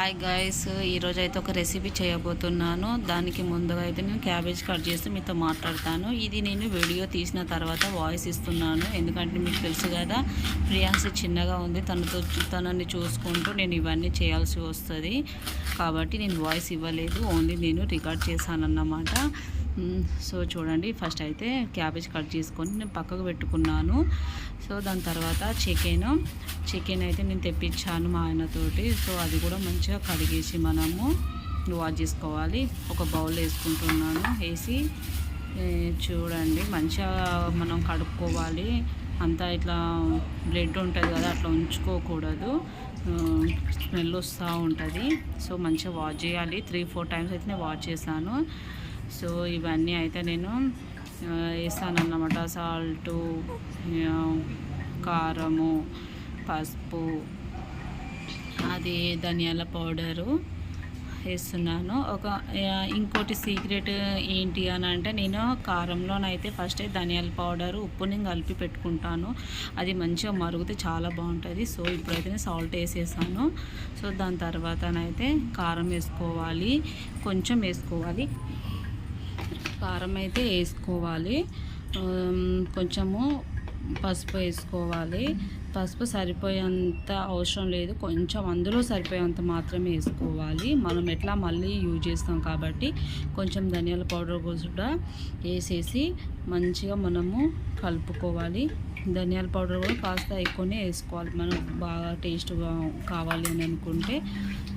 Hi guys ఈరోజు అయితే ఒక రెసిపీ చేయబోతున్నాను. దానికి ముందుగా అయితే నేను క్యాబేజ్ కట్ చేసి మీతో మాట్లాడతాను. ఇది నేను వీడియో తీసిన తర్వాత వాయిస్ ఇస్తున్నాను. ఎందుకంటే మీకు తెలుసు కదా ప్రియాన్స్ చిన్నగా ఉంది. తనతో తనని చూసుకుంటూ నేను ఇవన్నీ చేయాల్సి వస్తుంది. కాబట్టి నేను వాయిస్ ఇవ్వలేదు. ఓన్లీ నేను రికార్డ్ చేశానన్నమాట. సో చూడండి. ఫస్ట్ అయితే క్యాబేజ్ కట్ చేసుకొని నేను పక్కకు పెట్టుకున్నాను. సో దాని తర్వాత చికెన్ చికెన్ అయితే నేను తెప్పించాను మా ఆయనతోటి. సో అది కూడా మంచిగా కడిగేసి మనము వాష్ చేసుకోవాలి. ఒక బౌల్ వేసుకుంటున్నాను వేసి. చూడండి మంచిగా మనం కడుక్కోవాలి. అంతా ఇట్లా బ్లడ్ ఉంటుంది కదా అట్లా ఉంచుకోకూడదు. స్మెల్ వస్తూ ఉంటుంది. సో మంచిగా వాష్ చేయాలి. త్రీ ఫోర్ టైమ్స్ అయితే నేను వాష్ చేశాను. సో ఇవన్నీ అయితే నేను వేస్తాను వేసానన్నమాట సాల్టు కారము పసుపు అది ధనియాల పౌడరు వేస్తున్నాను. ఒక ఇంకోటి సీక్రెట్ ఏంటి అని అంటే నేను కారంలోనైతే ఫస్ట్ ధనియాల పౌడర్ ఉప్పుని కలిపి పెట్టుకుంటాను. అది మంచిగా మరుగుతే చాలా బాగుంటుంది. సో ఇప్పుడైతే నేను సాల్ట్ వేసేసాను. సో దాని తర్వాతనైతే కారం వేసుకోవాలి. కొంచెం వేసుకోవాలి. కారం అయితే వేసుకోవాలి. కొంచెము పసుపు వేసుకోవాలి. పసుపు సరిపోయేంత అవసరం లేదు. కొంచెం అందులో సరిపోయేంత మాత్రమే వేసుకోవాలి. మనం ఎట్లా మళ్ళీ యూజ్ చేస్తాం కాబట్టి కొంచెం ధనియాల పౌడర్ కూడా వేసేసి మంచిగా మనము కలుపుకోవాలి. ధనియాల పౌడర్ కూడా కాస్త ఎక్కువనే వేసుకోవాలి. మనం బాగా టేస్ట్గా కావాలి అని అనుకుంటే.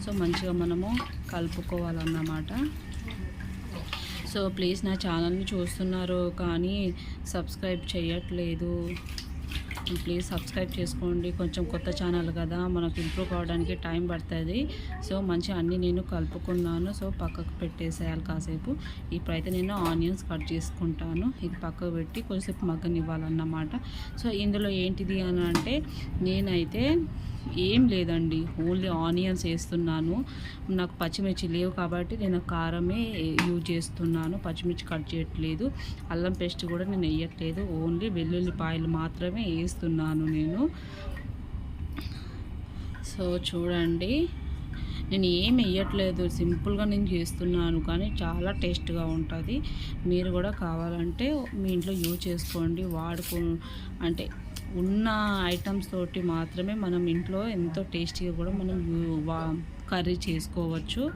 సో మంచిగా మనము కలుపుకోవాలన్నమాట. సో ప్లీజ్ నా ఛానల్ని చూస్తున్నారు కానీ సబ్స్క్రైబ్ చేయట్లేదు. ప్లీజ్ సబ్స్క్రైబ్ చేసుకోండి. కొంచెం కొత్త ఛానల్ కదా. మనకు ఇంప్రూవ్ కావడానికి టైం పడుతుంది. సో మంచి అన్నీ నేను కలుపుకున్నాను. సో పక్కకు పెట్టేసేయాలి కాసేపు. ఇప్పుడైతే నేను ఆనియన్స్ కట్ చేసుకుంటాను. ఇది పక్కకు పెట్టి కొద్దిసేపు మగ్గనివ్వాలన్నమాట. సో ఇందులో ఏంటిది అని అంటే నేనైతే ఏం లేదండి. ఓన్లీ ఆనియన్స్ వేస్తున్నాను. నాకు పచ్చిమిర్చి లేవు కాబట్టి నేను కారమే యూజ్ చేస్తున్నాను. పచ్చిమిర్చి కట్ చేయట్లేదు. అల్లం పేస్ట్ కూడా నేను వేయట్లేదు. ఓన్లీ వెల్లుల్లిపాయలు మాత్రమే వేస్తున్నాను నేను. సో చూడండి. నేను ఏం వేయట్లేదు. సింపుల్గా నేను చేస్తున్నాను కానీ చాలా టేస్ట్గా ఉంటుంది. మీరు కూడా కావాలంటే మీ ఇంట్లో యూజ్ చేసుకోండి. వాడుకో అంటే ఉన్న ఐటమ్స్ తోటి మాత్రమే మనం ఇంట్లో ఎంతో టేస్టీగా కూడా మనం వా- కర్రీ చేసుకోవచ్చు.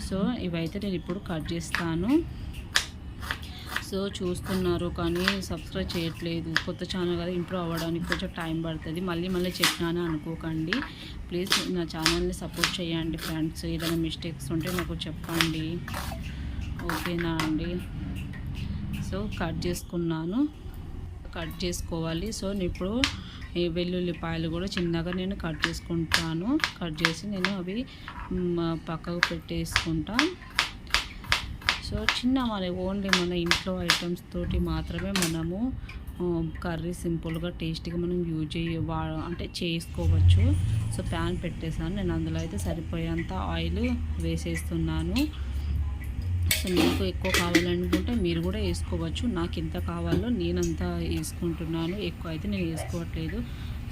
సో ఇవైతే నేను ఇప్పుడు కట్ చేస్తాను. సో చూస్తున్నారు కానీ సబ్స్క్రైబ్ చేయట్లేదు. కొత్త ఛానల్ కదా ఇంప్రూవ్ అవ్వడానికి కొంచెం టైం పడుతుంది. మళ్ళీ మళ్ళీ చెప్పినాను అనుకోకండి. ప్లీజ్ నా ఛానల్ని సపోర్ట్ చేయండి ఫ్రెండ్స్ ఏదైనా మిస్టేక్స్ ఉంటే నాకు చెప్పండి. ఓకేనా అండి. సో కట్ చేసుకున్నాను. కట్ చేసుకోవాలి. సో నేను ఇప్పుడు ఈ వెల్లుల్లిపాయలు కూడా చిన్నగా నేను కట్ చేసుకుంటాను. కట్ చేసి నేను అవి పక్కకు పెట్టేసుకుంటా. సో చిన్న మన ఓన్లీ మన ఇంట్లో ఐటమ్స్ తోటి మాత్రమే మనము కర్రీ సింపుల్గా టేస్టీగా మనం యూజ్ చేయ అంటే చేసుకోవచ్చు. సో ప్యాన్ పెట్టేసాను నేను అందులో అయితే సరిపోయేంత ఆయిల్ వేసేస్తున్నాను. సో మీకు ఎక్కువ కావాలనుకుంటే మీరు కూడా వేసుకోవచ్చు. నాకు ఎంత కావాలో నేనంతా వేసుకుంటున్నాను. ఎక్కువ అయితే నేను వేసుకోవట్లేదు.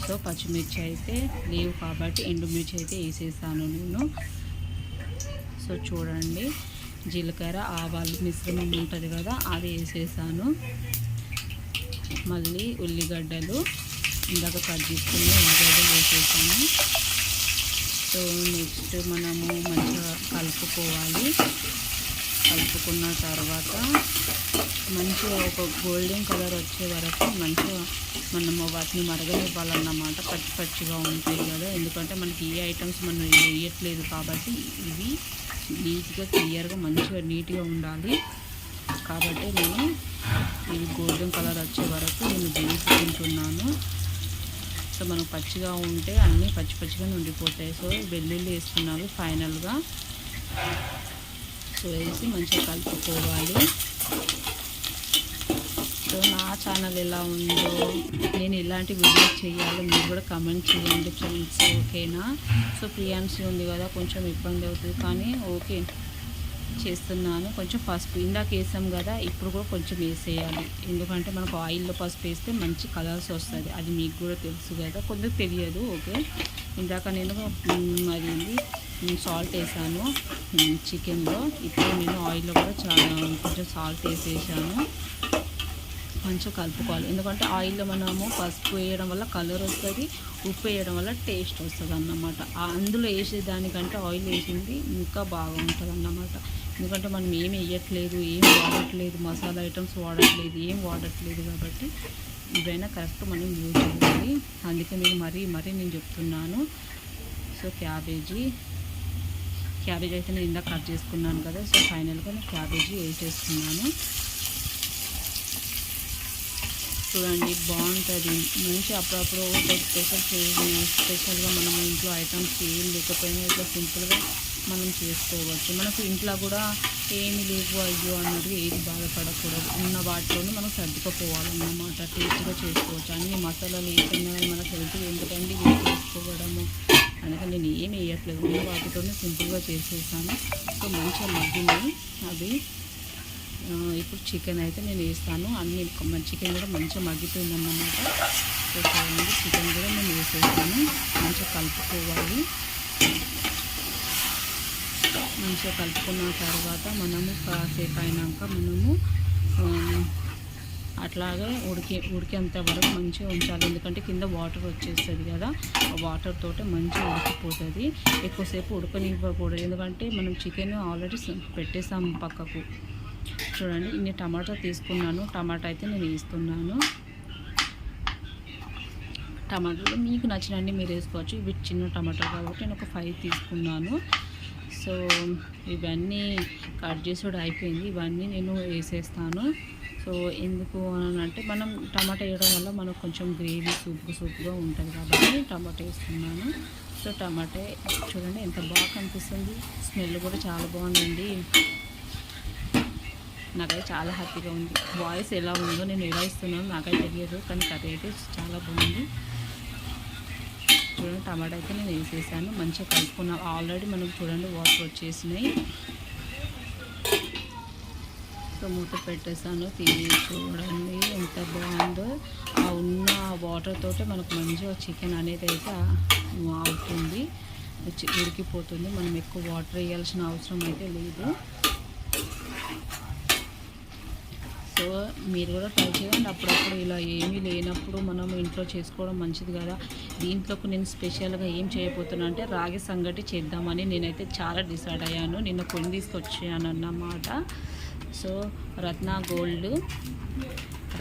సో పచ్చిమిర్చి అయితే లేవు కాబట్టి ఎండుమిర్చి అయితే వేసేసాను నేను. సో చూడండి జీలకర్ర ఆవాలు మిశ్రమం ఉంటుంది కదా అది వేసేసాను. మళ్ళీ ఉల్లిగడ్డలు ఇందాక కట్ చేసుకుని ఉల్లిగడ్డలు వేసేసాను. సో నెక్స్ట్ మనము మంచిగా కలుపుకోవాలి. కలుపుకున్న తర్వాత మంచిగా ఒక గోల్డెన్ కలర్ వచ్చే వరకు మంచిగా మనము వాటిని మరగనివ్వాలన్నమాట. పచ్చి పచ్చిగా ఉంటాయి కదా. ఎందుకంటే మనకి ఏ ఐటమ్స్ మనం వేయట్లేదు కాబట్టి ఇవి నీట్గా క్లియర్గా మంచిగా నీట్గా ఉండాలి. కాబట్టి నేను ఇవి గోల్డెన్ కలర్ వచ్చే వరకు నేను వేసుకుంటున్నాను సో మనకు పచ్చిగా ఉంటే అన్నీ పచ్చి పచ్చిగా ఉండిపోతాయి. సో వెల్లుల్లి వేసుకున్నాను ఫైనల్గా. వేసి మంచిగా కలుపుకోవాలి. సో నా ఛానల్ ఎలా ఉందో నేను ఎలాంటి వీడియో చేయాలో మీరు కూడా కమెంట్ చేయండి ఫ్రెండ్స్ ఓకేనా? సో ప్రియాన్సీ ఉంది కదా కొంచెం ఇబ్బంది అవుతుంది కానీ ఓకే. చేస్తున్నాను. కొంచెం పసుపు. ఇందాక వేసాం కదా ఇప్పుడు కూడా కొంచెం వేసేయాలి. ఎందుకంటే మనకు ఆయిల్లో పసుపు వేస్తే మంచి కలర్స్ వస్తుంది అది మీకు కూడా తెలుసు కదా. కొందరు తెలియదు ఓకే? ఇందాక నేను అది సాల్ట్ వేసాను. చికెన్లో. ఇప్పుడు నేను ఆయిల్లో కూడా చాలా కొంచెం సాల్ట్ వేసేసాను. కొంచెం కలుపుకోవాలి. ఎందుకంటే ఆయిల్లో మనము పసుపు వేయడం వల్ల కలర్ వస్తుంది ఉప్పు వేయడం వల్ల టేస్ట్ వస్తుంది అన్నమాట అందులో వేసే దానికంటే ఆయిల్ వేసింది ఇంకా బాగుంటుంది అన్నమాట ఎందుకంటే మనం ఏం వేయట్లేదు ఏం వాడట్లేదు మసాలా ఐటమ్స్ వాడట్లేదు ఏం వాడట్లేదు కాబట్టి ఇవైనా కరెక్ట్ మనం యూజ్ చేయాలి. అందుకే నేను మరీ మరీ నేను చెప్తున్నాను. So cabbage. క్యాబేజీ అయితే నేను ఇందాక కట్ చేసుకున్నాను కదా సో ఫైనల్గా నేను క్యాబేజీ వేసేసుకున్నాను చూడండి బాగుంటుంది. మంచి అప్పుడప్పుడు స్పెషల్ స్పెషల్గా మనం ఇంట్లో ఐటమ్స్ ఏం లేకపోయినా ఇట్లా సింపుల్గా మనం చేసుకోవచ్చు. మనకు ఇంట్లో కూడా ఏమి లేవు అయ్యో అన్నది ఏది బాధపడకూడదు. ఉన్న వాటిలోనే మనం సర్దుకుపోవాలన్నమాట. టేస్ట్గా చేసుకోవచ్చు. అన్ని మసాలాలు ఏమైనా మనకు హెల్త్ ఎందుకండి వేస్ట్ చేసుకోవడము? అందుకని నేను ఏమి వేయట్లేదు. ఉన్న వాటితోనే సింపుల్గా చేసేసాను. సో మంచిగా మగ్గినాయి. అవి ఇప్పుడు చికెన్ అయితే నేను వేస్తాను. అన్ని చికెన్ కూడా మంచిగా మగ్గిపోయింది సో చికెన్ కూడా నేను వేసేస్తాను మంచిగా కలుపుకోవాలి. మంచిగా కలుపుకున్న తర్వాత మనము కాసేపు అయినాక మనము అట్లాగే ఉడికి ఉడికేంత వరకు మంచిగా ఉంచాలి. ఎందుకంటే కింద వాటర్ వచ్చేస్తుంది కదా ఆ వాటర్ తోటే మంచిగా ఉడికిపోతుంది. ఎక్కువసేపు ఉడకనివ్వకూడదు. ఎందుకంటే మనం చికెన్ ఆల్రెడీ పెట్టేసాము పక్కకు. చూడండి ఇన్ని టమాటా తీసుకున్నాను. టమాటా అయితే నేను వేస్తున్నాను. టమాటాలు మీకు నచ్చినండి మీరు వేసుకోవచ్చు. ఇవి చిన్న టమాటా కాబట్టి నేను ఒక ఫైవ్ తీసుకున్నాను. సో ఇవన్నీ కట్ చేసుడు అయిపోయింది. ఇవన్నీ నేను వేసేస్తాను. సో ఎందుకు అని అంటే మనం టమాటా వేయడం వల్ల మనకు కొంచెం గ్రేవీ సూప్ సూప్గా ఉంటుంది కాబట్టి టమాటా వేస్తున్నాను. సో టమాటా చూడండి ఎంత బాగా కనిపిస్తుంది. స్మెల్ కూడా చాలా బాగుందండి. నాకైతే చాలా హ్యాపీగా ఉంది. వాయిస్ ఎలా ఉందో నేను ఎలా ఇస్తున్నానో నాకైతే తెలియదు కానీ కథ అయితే చాలా బాగుంది. చూడండి టమాటా అయితే నేను వేసేసాను మంచిగా కలుపుకున్నాం. ఆల్రెడీ మనకు చూడండి వాటర్ వచ్చేసినాయి. సో మూత పెట్టేసాను తీసి చూడండి ఎంత బాగుందో. ఆ ఉన్న వాటర్ తోటే మనకు మంచిగా చికెన్ అనేది అయితే అవుతుంది ఉడికిపోతుంది. మనం ఎక్కువ వాటర్ వేయాల్సిన అవసరం అయితే లేదు. సో మీరు కూడా ట్రై చేయండి. అప్పుడప్పుడు ఇలా ఏమీ లేనప్పుడు మనం ఇంట్లో చేసుకోవడం మంచిది కదా. దీంట్లోకి నేను స్పెషల్గా ఏం చేయబోతున్నా అంటే రాగి సంగటి చేద్దామని నేనైతే చాలా డిసైడ్ అయ్యాను. నిన్న కొన్ని తీసుకొచ్చాను అన్నమాట. సో రత్న గోల్డ్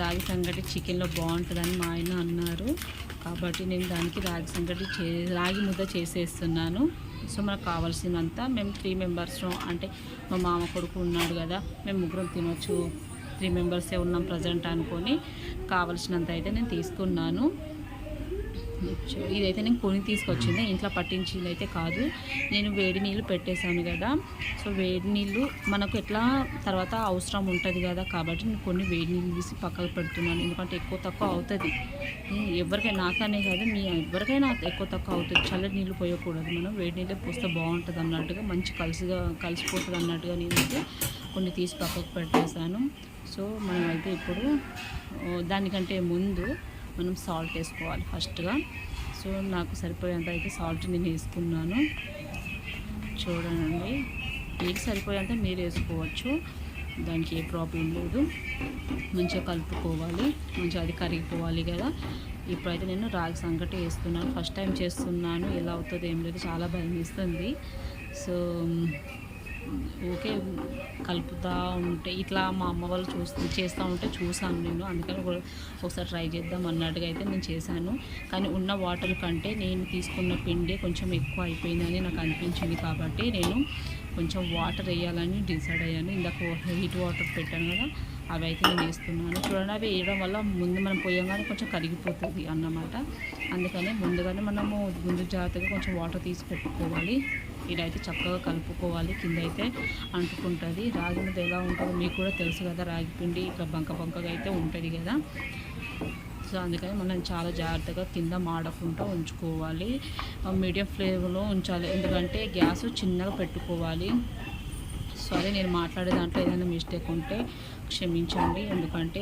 రాగి సంగటి చికెన్లో బాగుంటుందని మా ఆయన అన్నారు. కాబట్టి నేను దానికి రాగి సంగటి చే రాగి ముద్ద చేసేస్తున్నాను. సో మనకు కావాల్సినంత మేము త్రీ మెంబర్స్ అంటే మా మామ కొడుకు ఉన్నాడు కదా మేము ముగ్గురం తినొచ్చు. త్రీ మెంబర్సే ఉన్నాం ప్రజెంట్ అనుకొని. కావలసినంత అయితే నేను తీసుకున్నాను. ఇదైతే నేను కొని తీసుకొచ్చింది. ఇంట్లో పట్టించింది అయితే కాదు. నేను వేడి నీళ్ళు పెట్టేశాను కదా. సో వేడి నీళ్ళు మనకు ఎట్లా తర్వాత అవసరం ఉంటుంది కదా కాబట్టి నేను కొన్ని వేడి నీళ్ళు తీసి పక్కకు పెడుతున్నాను. ఎందుకంటే ఎక్కువ తక్కువ అవుతుంది. ఎవరికైనా నాకనే కాదు మీ ఎవరికైనా ఎక్కువ తక్కువ అవుతుంది. చల్లటి నీళ్ళు పోయకూడదు మనం. వేడి నీళ్ళు పోస్తే బాగుంటుంది అన్నట్టుగా మంచి కలిసిగా కలిసిపోతుంది అన్నట్టుగా నేనైతే కొన్ని తీసి పక్కకు పెట్టేశాను. సో మనమైతే ఇప్పుడు దానికంటే ముందు మనం సాల్ట్ వేసుకోవాలి ఫస్ట్గా సో నాకు సరిపోయేంత అయితే సాల్ట్ నేను వేసుకున్నాను. చూడండి. మీకు సరిపోయేంత మీరు వేసుకోవచ్చు. దానికి ఏ ప్రాబ్లం లేదు. మంచిగా కలుపుకోవాలి. మంచిగా అది కరిగిపోవాలి కదా. ఇప్పుడైతే నేను రాగి సంకటి వేస్తున్నాను. ఫస్ట్ టైం చేస్తున్నాను. ఎలా అవుతుందో ఏం లేదు. చాలా భయం ఇస్తుంది సో ఓకే కలుపుతూ ఉంటే ఇట్లా మా అమ్మ వాళ్ళు చూస్తూ చేస్తూ ఉంటే చూసాను నేను. అందుకని ఒకసారి ట్రై చేద్దాం అన్నట్టుగా అయితే నేను చేశాను. కానీ ఉన్న వాటర్ కంటే నేను తీసుకున్న పిండి కొంచెం ఎక్కువ అయిపోయిందని నాకు అనిపించింది కాబట్టి నేను కొంచెం వాటర్ వేయాలని డిసైడ్ అయ్యాను. ఇందాక హీట్ వాటర్ పెట్టాను కదా అవి అయితే నేను వేస్తున్నాను. చూడండి అవి వేయడం వల్ల ముందు మనం పోయంగానే కొంచెం కరిగిపోతుంది అన్నమాట. అందుకని ముందుగానే మనము ముందు జాగ్రత్తగా కొంచెం వాటర్ తీసి పెట్టుకోవాలి. ఇదైతే చక్కగా కలుపుకోవాలి. కింద అయితే అంటుకుంటుంది. రాగి ముద్ద ఎలా ఉంటుందో మీకు కూడా తెలుసు కదా రాగి పిండి ఇట్లా బంక బంకగా అయితే ఉంటుంది కదా. సో అందుకని మనం చాలా జాగ్రత్తగా కింద మాడకుండా ఉంచుకోవాలి. మీడియం ఫ్లేమ్లో ఉంచాలి. ఎందుకంటే గ్యాస్ చిన్నగా పెట్టుకోవాలి. సారీ నేను మాట్లాడే దాంట్లో ఏదైనా మిస్టేక్ ఉంటే క్షమించండి. ఎందుకంటే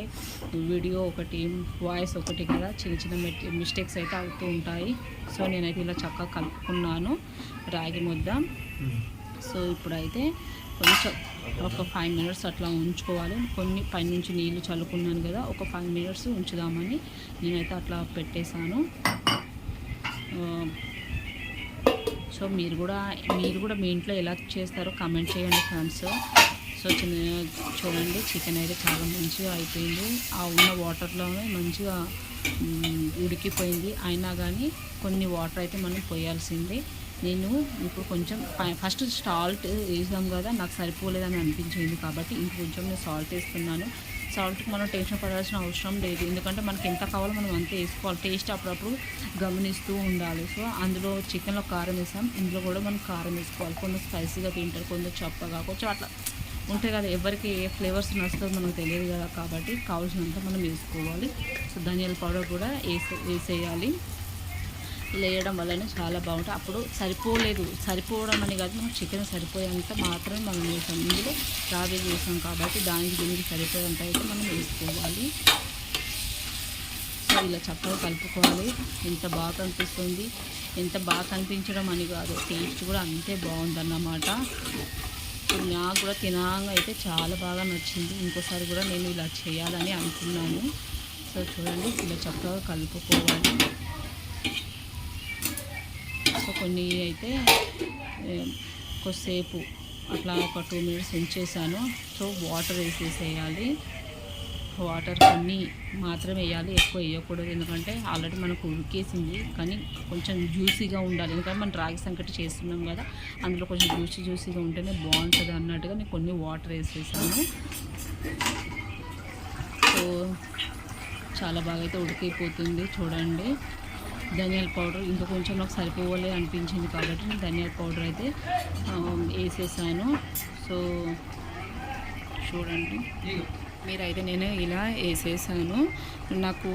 వీడియో ఒకటి వాయిస్ ఒకటి కదా చిన్న చిన్న మిస్టేక్స్ అయితే అవుతూ ఉంటాయి. సో నేనైతే ఇలా చక్కగా కలుపుకున్నాను. రాగి ముద్ద. సో ఇప్పుడైతే కొంచెం ఒక ఫైవ్ మినిట్స్ అట్లా ఉంచుకోవాలి. కొన్ని పైనుంచి నీళ్ళు చల్లుకున్నాను కదా ఒక ఫైవ్ మినిట్స్ ఉంచుదామని నేనైతే అట్లా పెట్టేశాను. సో మీరు కూడా మీరు కూడా మీ ఇంట్లో ఎలా చేస్తారో కామెంట్ చేయండి ఫ్రెండ్స్ సో చిన్న చూడండి చికెన్ అయితే చాలా మంచిగా అయిపోయింది. ఆ ఉన్న వాటర్లోనే మంచిగా ఉడికిపోయింది. అయినా కానీ కొన్ని వాటర్ అయితే మనం పోయాల్సిందే. నేను ఇప్పుడు కొంచెం ఫస్ట్ సాల్ట్ వేసాం కదా నాకు సరిపోలేదని అనిపించింది కాబట్టి ఇంకొంచెం నేను సాల్ట్ వేస్తున్నాను. సాల్ట్కి మనం టెన్షన్ పడాల్సిన అవసరం లేదు. ఎందుకంటే మనకి ఎంత కావాలో మనం అంతే వేసుకోవాలి. టేస్ట్ అప్పుడప్పుడు గమనిస్తూ ఉండాలి. సో అందులో చికెన్లో కారం వేసాం. ఇందులో కూడా మనం కారం వేసుకోవాలి. కొందరు స్పైసీగా తింటారు కొందరు చప్పగా కొంచెం అట్లా ఉంటాయి కదా ఎవరికి ఏ ఫ్లేవర్స్ నచ్చుతుందో మనకు తెలియదు కదా. కాబట్టి కావాల్సినంత మనం వేసుకోవాలి. సో ధనియాల పౌడర్ కూడా వేసే వేసేయాలి. ఇలా వేయడం వల్లనే చాలా బాగుంటుంది. అప్పుడు సరిపోలేదు. సరిపోవడం అని కాదు మనం చికెన్ సరిపోయేంత మాత్రమే మనం వేసాం ఇందులో రావి వేసాం కాబట్టి దానికి దీనికి సరిపోయేంత అయితే మనం వేసుకోవాలి. సో ఇలా చక్కగా కలుపుకోవాలి. ఎంత బాగా కనిపిస్తుంది. ఎంత బాగా కనిపించడం అని కాదు. టేస్ట్ కూడా అంతే బాగుందన్నమాట. నాకు కూడా తినంగా అయితే చాలా బాగా నచ్చింది. ఇంకోసారి కూడా నేను ఇలా చేయాలని అనుకున్నాను. సో చూడండి ఇలా చక్కగా కలుపుకోవాలి. కొన్ని అయితే కొద్దిసేపు అట్లా ఒక టూ మినిట్స్ ఉంచేసాను సో వాటర్ వేసేసేయాలి. వాటర్ కొన్ని మాత్రం వేయాలి ఎక్కువ వేయకూడదు. ఎందుకంటే ఆల్రెడీ మనకు ఉడికేసింది కానీ కొంచెం జ్యూసీగా ఉండాలి. ఎందుకంటే మనం రాగి సంకటి చేస్తున్నాం కదా అందులో కొంచెం జ్యూసీ జ్యూసీగా ఉంటేనే బాగుంటుంది అన్నట్టుగా నేను కొన్ని వాటర్ వేసేసాను. సో చాలా బాగా అయితే ఉడికిపోతుంది. చూడండి. ధనియాల పౌడర్. ఇంకా కొంచెం నాకు సరిపోవాలి అనిపించింది కాబట్టి నేను ధనియాల పౌడర్ అయితే వేసేసాను. సో చూడండి. మీరైతే నేను ఇలా వేసేసాను. నాకు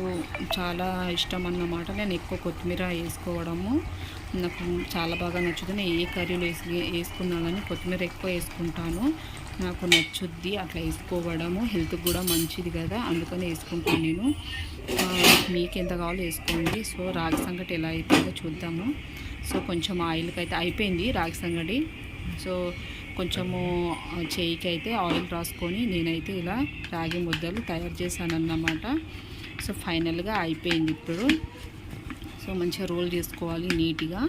చాలా ఇష్టం అన్నమాట. నేను ఎక్కువ కొత్తిమీర వేసుకోవడము. నాకు చాలా బాగా నచ్చుతుంది. నేను ఏ కర్రీలు వేసి వేసుకున్నా కానీ కొత్తిమీర ఎక్కువ వేసుకుంటాను. నాకు నచ్చుద్ది అట్లా వేసుకోవడము. హెల్త్కి కూడా మంచిది కదా అందుకని వేసుకుంటాను నేను. మీకు ఎంత కావాలో వేసుకోండి. సో రాగి సంగటి ఎలా అయిపోయిందో చూద్దాము. సో కొంచెం ఆయిల్కి అయితే అయిపోయింది రాగి సంగటి. సో కొంచెము చేయికి అయితే ఆయిల్ రాసుకొని నేనైతే ఇలా రాగి ముద్దలు తయారు చేశాను అన్నమాట సో ఫైనల్గా అయిపోయింది ఇప్పుడు. సో మంచిగా రోల్ చేసుకోవాలి నీట్గా.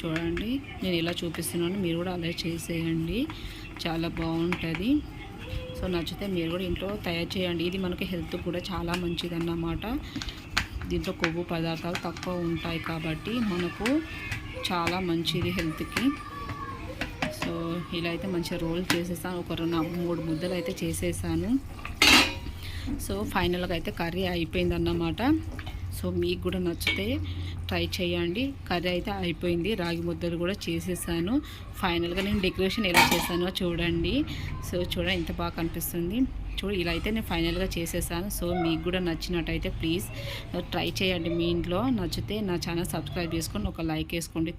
చూడండి. నేను ఇలా చూపిస్తున్నాను. మీరు కూడా అలా చేసేయండి. చాలా బాగుంటుంది. సో నచ్చితే మీరు కూడా ఇంట్లో తయారు చేయండి. ఇది మనకి హెల్త్ కూడా చాలా మంచిది అన్నమాట దీంట్లో కొవ్వు పదార్థాలు తక్కువ ఉంటాయి కాబట్టి మనకు చాలా మంచిది హెల్త్కి. సో ఇలా అయితే మంచిగా రోల్ చేసేసాను. ఒక రెండు మూడు ముద్దలు అయితే చేసేసాను. సో ఫైనల్గా అయితే కర్రీ అయిపోయింది అన్నమాట సో మీకు కూడా నచ్చితే ట్రై చేయండి. కర్రీ అయితే అయిపోయింది. రాగి ముద్దలు కూడా చేసేసాను. ఫైనల్గా నేను డెకరేషన్ ఎలా చేశానో చూడండి. సో చూడండి ఎంత బాగా కనిపిస్తుంది. చూడు ఇలా అయితే నేను ఫైనల్గా చేసేసాను. సో మీకు కూడా నచ్చినట్టయితే ప్లీజ్ ట్రై చేయండి మీ ఇంట్లో. నచ్చితే నా ఛానల్ సబ్స్క్రైబ్ చేసుకొని ఒక లైక్ వేసుకోండి.